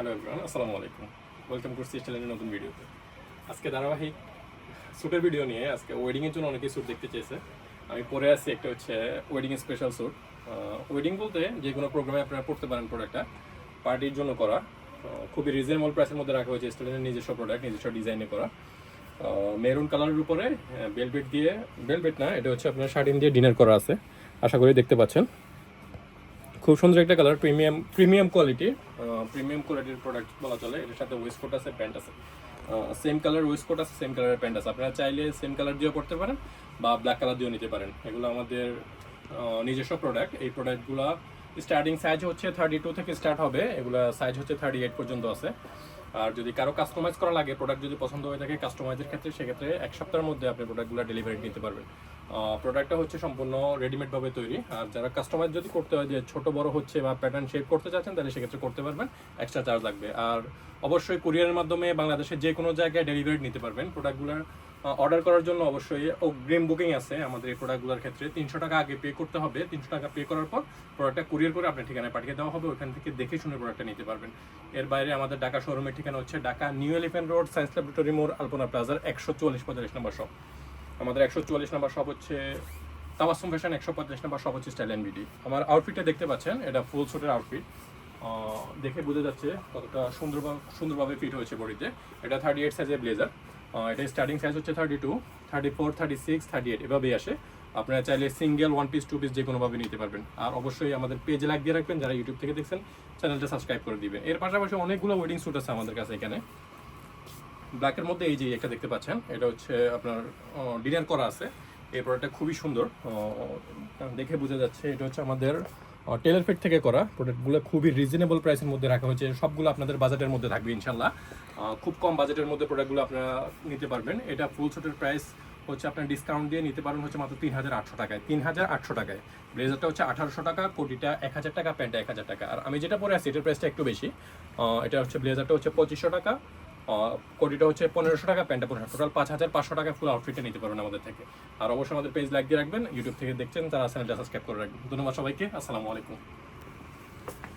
Hello everyone আসসালামু আলাইকুম welcome করছি চ্যানেলের নতুন ভিডিওতে আজকে ধারাবাহিক স্যুটের ভিডিও নিয়ে আজকে ওয়েডিংয়ের জন্য অনেকেই স্যুট দেখতে চেয়েছে। আমি পরে আছি একটা হচ্ছে ওয়েডিং স্পেশাল স্যুট ওয়েডিং বলতে যে কোনো প্রোগ্রামে আপনারা পড়তে পারেন প্রোডাক্টটা পার্টির জন্য করা। খুবই রিজনেবল প্রাইসের মধ্যে রাখা হয়েছে স্টুডেন্টের নিজস্ব প্রোডাক্ট নিজস্ব ডিজাইনে করা। মেরুন কালারের উপরে বেলবেট দিয়ে বেলবেট না, এটা হচ্ছে আপনার শার্টিন দিয়ে ডিনার করা আছে। আশা করি দেখতে পাচ্ছেন। খুব সুন্দর একটা colour premium premium quality premium কোয়ালিটির প্রোডাক্ট বলা চলে। এটার সাথে ওয়েস্টকোট আছে প্যান্ট আছে। সেম কালার ওয়েস্টকোট আছে সেম কালারের প্যান্ট আছে। আপনারা চাইলে সেম কালার দিয়েও করতে পারেন বা ব্ল্যাক কালার দিয়েও নিতে পারেন। এগুলো আমাদের নিজস্ব প্রোডাক্ট এই প্রোডাক্টগুলো স্টার্টিং সাইজ হচ্ছে থার্টি টু থেকে স্টার্ট হবে। এগুলো সাইজ হচ্ছে থার্টি এইট পর্যন্ত আছে। আর যদি কারও কাস্টমাইজ করা লাগে প্রোডাক্ট যদি পছন্দ হয়ে থাকে কাস্টমাইজের ক্ষেত্রে, সেক্ষেত্রে এক সপ্তাহের মধ্যে আপনি প্রোডাক্টগুলো ডেলিভারি নিতে পারবেন। প্রোডাক্টটা হচ্ছে সম্পূর্ণ রেডিমেডভাবে তৈরি। আর যারা কাস্টমাইজ যদি করতে হয়, যে ছোট, বড় হচ্ছে বা প্যাটার্ন শেপ করতে চাচ্ছেন, তাহলে সেক্ষেত্রে করতে পারবেন এক্সট্রা চার্জ লাগবে। আর অবশ্যই কুরিয়ারের মাধ্যমে বাংলাদেশের যে কোনো জায়গায় ডেলিভারি নিতে পারবেন প্রোডাক্টগুলোর অর্ডার করার জন্য অবশ্যই অগ্রিম বুকিং আছে আমাদের এই প্রোডাক্টগুলোর ক্ষেত্রে। তিনশো টাকা আগে পে করতে হবে। তিনশো টাকা পে করার পর প্রোডাক্টটা কুরিয়ার করে আপনার ঠিকানায় পাঠিয়ে দেওয়া হবে। ওখান থেকে দেখে শুনে প্রোডাক্টটা নিতে পারবেন। এর বাইরে আমাদের ঢাকা শোরুমের ঠিকানা হচ্ছে Dhaka new elephant road, science laboratory মোড়, আলপনা প্লাজার একশো চুয়াল্লিশ পঁয়তাল্লিশ নম্বর শপ আমাদের একশো চুয়াল্লিশ নম্বর শপ হচ্ছে তাবাসুম ফ্যাশন একশো পঁয়তাল্লিশ নম্বর শপ হচ্ছে স্টাইল বিডি আমার আউটফিটটা দেখতে পাচ্ছেন, এটা ফুল সুটের আউটফিট দেখে বোঝা যাচ্ছে কতটা সুন্দরভাবে সুন্দরভাবে ফিট হয়েছে বডিতে। এটা থার্টি এইট সাইজের ব্লেজার এটা স্টার্টিং সাইজ হচ্ছে thirty two thirty four thirty six thirty eight এভাবেই আসে। আপনারা চাইলে single one piece two piece যে কোনোভাবে নিতে পারবেন। আর অবশ্যই আমাদের পেজ লাইক দিয়ে রাখবেন, যারা ইউটিউব থেকে দেখছেন চ্যানেলটা সাবস্ক্রাইব করে দিবেন। এর পাশাপাশি অনেকগুলো ওয়েডিং স্যুট আছে আমাদের কাছে এখানে। ব্ল্যাকের মধ্যে এই যে একটা দেখতে পাচ্ছেন, এটা হচ্ছে আপনার ডিজাইন করা আছে। এই প্রোডাক্টটা খুবই সুন্দর। দেখে বোঝা যাচ্ছে, এটা হচ্ছে আমাদের টেলার ফিট থেকে করা প্রোডাক্টগুলো খুবই রিজনেবল প্রাইসের মধ্যে রাখা হয়েছে। সবগুলো আপনাদের বাজেটের মধ্যে থাকবে ইনশাল্লাহ খুব কম বাজেটের মধ্যে প্রোডাক্টগুলো আপনারা নিতে পারবেন। এটা ফুল সেটের প্রাইস হচ্ছে আপনার ডিসকাউন্ট দিয়ে নিতে পারবেন হচ্ছে মাত্র তিন হাজার আটশো টাকায়। তিন হাজার আটশো টাকায়। ব্লেজারটা হচ্ছে আঠারোশো টাকা, কোটিটা এক হাজার টাকা, প্যান্টটা এক হাজার টাকা। আর আমি যেটা পরে আছি, এটার প্রাইসটা একটু বেশি। এটা হচ্ছে ব্লেজারটা হচ্ছে পঁচিশশো টাকা। কোটিটা হচ্ছে পনেরোশো টাকা, প্যান্টটা পনেরোশো টোটাল পাঁচ হাজার পাঁচশো টাকা ফুল আউটফিটে নিতে পারবেন আমাদের থেকে। আর অবশ্যই আমাদের পেজ লাইক দিয়ে রাখবেন ইউটিউব থেকে দেখছেন, তারা চ্যানেলটা সাবস্ক্রাইব করে রাখবেন। ধন্যবাদ সবাইকে, আসসালামু আলাইকুম।